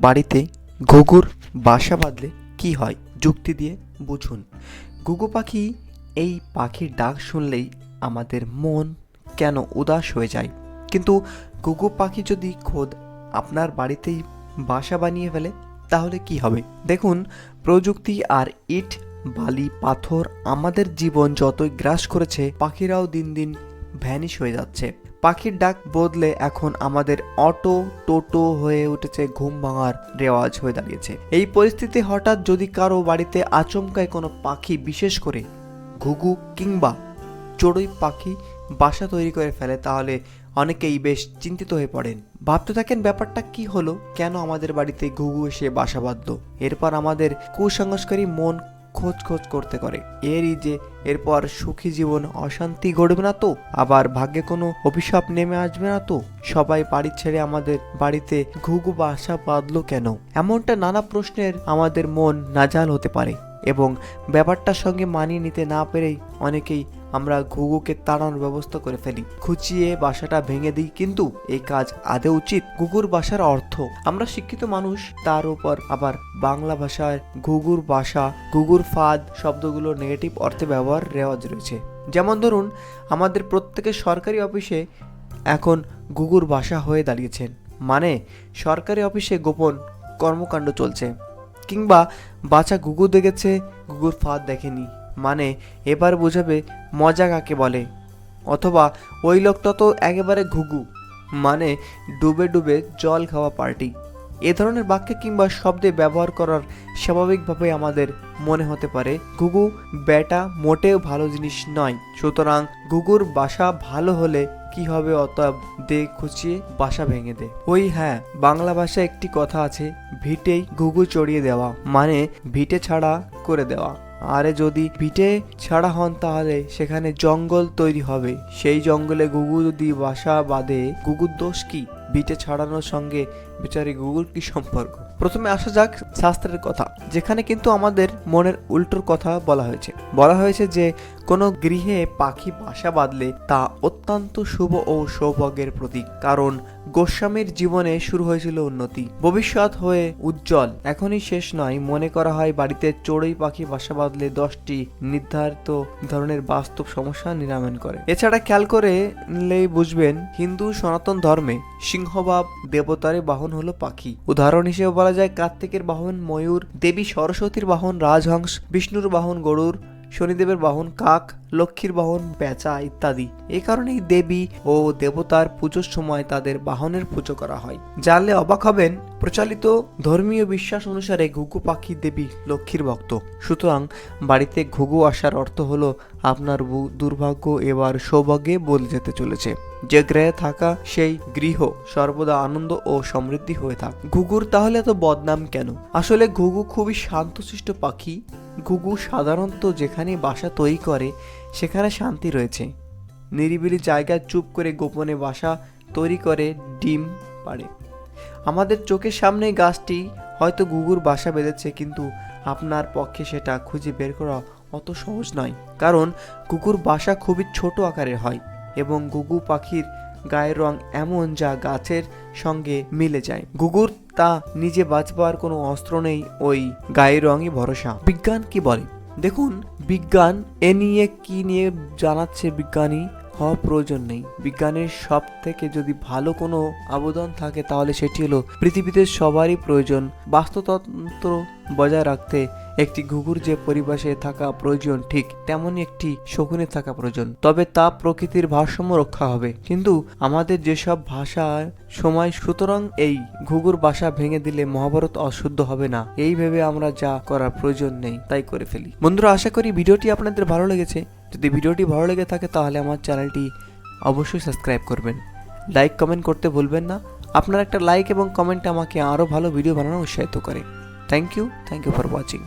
বাড়িতে ঘুঘুর বাসা বাঁধলে কি হয়? যুক্তি দিয়ে বুঝুন। ঘুঘু পাখি এই পাখির ডাক শুনলেই আমাদের মন কেন উদাস হয়ে যায়? কিন্তু ঘুঘু পাখি যদি খোদ আপনার বাড়িতেই বাসা বানিয়ে ফেলে, তাহলে কি হবে? দেখুন, প্রযুক্তি আর ইট, বালি, পাথর আমাদের জীবন যতই গ্রাস করেছে, পাখিরাও দিন দিন ভ্যানিশ হয়ে যাচ্ছে। পাখির ডাক বদলে এখন আমাদের অটো, টোটো হয়ে উঠেছে ঘুম ভাঙার রেওয়াজ হয়ে দাঁড়িয়েছে। এই পরিস্থিতি হঠাৎ যদি কারও বাড়িতে আচমকায় কোনো পাখি বিশেষ করে ঘুঘু কিংবা চড়ুই পাখি বাসা তৈরি করে ফেলে, তাহলে অনেকেই বেশ চিন্তিত হয়ে পড়েন। ভাবতে থাকেন ব্যাপারটা কি হলো? কেন আমাদের বাড়িতে ঘুঘু এসে বাসা বাঁধল? এরপর আমাদের কুসংস্কারী মন খোঁজ খোঁজ করতে করে। এরই যে এরপর সুখী জীবন, অশান্তি ঘটবে না তো? আবার ভাগ্যে কোনো অভিশাপ নেমে আসবে না তো? সবাই বাড়ি ছেড়ে আমাদের বাড়িতে ঘুঘু বাসা বাঁধলো কেন? এমনটা নানা প্রশ্নের আমাদের মন নাজাল হতে পারে। এবং ব্যাপারটার সঙ্গে মানিয়ে নিতে না পেরেই অনেকেই আমরা ঘুঘুকে তাড়ানোর ব্যবস্থা করে ফেলি। খুঁচিয়ে বাসাটা ভেঙে দিই কিন্তু এই কাজ আদে উচিত? ঘুঘুর বাসার অর্থ? আমরা শিক্ষিত মানুষ, তার উপর আবার বাংলা ভাষায় ঘুঘুর বাসা, ঘুঘুর ফাঁদ শব্দগুলো নেগেটিভ অর্থে ব্যবহার রেওয়াজ রয়েছে। যেমন ধরুন, আমাদের প্রত্যেকের সরকারি অফিসে এখন ঘুঘুর বাসা হয়ে দাঁড়িয়েছেন। মানে সরকারি অফিসে গোপন কর্মকাণ্ড চলছে। কিংবা বাচ্চা ঘুঘু দেখেছে, ঘুঘুর ফাঁদ দেখেনি। মানে এবার বোঝাবে মজা কাকে বলে। অথবা ওই লোকটা তো একেবারে ঘুঘু মানে ডুবে ডুবে জল খাওয়া পার্টি। এ ধরনের বাক্যে কিংবা শব্দে ব্যবহার করার স্বাভাবিকভাবে আমাদের মনে হতে পারে, ঘুঘু ব্যাটা মোটেও ভালো জিনিস নয়। সুতরাং ঘুঘুর বাসা ভালো হলে কি হবে অতএব দে খুঁচিয়ে বাসা ভেঙে দে। ওই হ্যাঁ বাংলা ভাষায় একটি কথা আছে, ভিটেই ঘুঘু চড়িয়ে দেওয়া মানে ভিটে ছাড়া করে দেওয়া। আরে যদি ভিটে ছাড়া হন তাহলে সেখানে জঙ্গল তৈরি হবে। সেই জঙ্গলে গুগু যদি বাসা বাঁধে গুগুর দোষ কি? ভিটে ছাড়ানোর সঙ্গে বেচারি গুগুর কি সম্পর্ক? প্রথমে আসা যাক শাস্ত্রের কথা, যেখানে কিন্তু আমাদের মনের উল্টোর কথা বলা হয়েছে। বলা হয়েছে যে, কোনো গৃহে পাখি বাসা বাঁধলে তা অত্যন্ত শুভ ও সৌভাগ্যের প্রতীক, কারণ গোস্বামীর জীবনে শুরু হয়েছিল উন্নতি। ভবিষ্যৎ হয়ে উজ্জ্বল, এখনই শেষ নয়। মনে করা হয় বাড়িতে চড়ুই পাখি বাসা বাঁধলে দশটি নির্ধারিত ধরনের বাস্তব সমস্যা নিরাময় করে। এছাড়া খেয়াল করে নিলেই বুঝবেন, হিন্দু সনাতন ধর্মে সিংহবাব দেবতারে বাহন হলো পাখি। উদাহরণ হিসেবে বলা যায় কার্তিকের বাহন ময়ূর, দেবী সরস্বতীর বাহন রাজহংস, বিষ্ণুর বাহন গরুর শনিদেবের বাহন কাক, লক্ষ্মীর বাহন পেঁচা ইত্যাদি। এই কারণেই দেবী ও দেবতার পুজোর সময় তাদের বাহনের পুজো করা হয়। জানলে অবাক হবেন, প্রচলিত ধর্মীয় বিশ্বাস অনুসারে ঘুঘু পাখি দেবী লক্ষ্মীর ভক্ত। সুতরাং বাড়িতে ঘুঘু আসার অর্থ হলো, আপনার দুর্ভাগ্য এবার সৌভাগ্যে বদলে যেতে চলেছে। যে গ্রহে থাকা সেই গৃহ সর্বদা আনন্দ ও সমৃদ্ধি হয়ে থাক। ঘুঘুর তাহলে এত বদনাম কেন? আসলে ঘুঘু খুবই শান্তশিষ্ট পাখি ঘুঘু সাধারণত যেখানে বাসা তৈরি করে, সেখানে শান্তি রয়েছে। নিরিবিলি জায়গায় চুপ করে গোপনে বাসা তৈরি করে ডিম পাড়ে। আমাদের চোখের সামনে গাছটি হয়তো ঘুঘুর বাসা বেঁধেছে, কিন্তু আপনার পক্ষে সেটা খুঁজে বের করা অত সহজ নয়, কারণ কুকুর বাসা খুবই ছোট আকারের হয় এবং ঘুঘু পাখির গায়ের রং এমন যা গাছের সঙ্গে মিলে যায়। ঘুঘুর তা নিজে বাঁচবার কোনো অস্ত্র নেই, ওই গায়ের রঙই ভরসা। বিজ্ঞান কি বলে? দেখুন, বিজ্ঞান এ নিয়ে কি নিয়ে জানাচ্ছে বিজ্ঞানী? হওয়া প্রয়োজন নেই। বিজ্ঞানের সব থেকে যদি ভালো কোনো আবেদন থাকে, তাহলে সেটি হলো পৃথিবীতে সবারই প্রয়োজন বাস্তুতন্ত্র বজায় রাখতে একটি ঘুঘুর যে পরিবেশে থাকা প্রয়োজন, ঠিক তেমনই একটি শকুনে থাকা প্রয়োজন। তবে তা প্রকৃতির ভারসাম্য রক্ষা হবে। কিন্তু আমাদের যেসব ভাষায় সময়, সুতরাং এই ঘুঘুর বাসা ভেঙে দিলে মহাভারত অশুদ্ধ হবে না। এই ভেবে আমরা যা করার প্রয়োজন নেই, তাই করে ফেলি। বন্ধুরা, আশা করি ভিডিওটি আপনাদের ভালো লেগেছে। যদি ভিডিওটি ভালো লেগে থাকে তাহলে আমার চ্যানেলটি অবশ্যই সাবস্ক্রাইব করবেন। লাইক, কমেন্ট করতে ভুলবেন না। আপনার একটা লাইক এবং কমেন্ট আমাকে আরও ভালো ভিডিও বানানো উৎসাহিত করে। Thank you thank you for watching.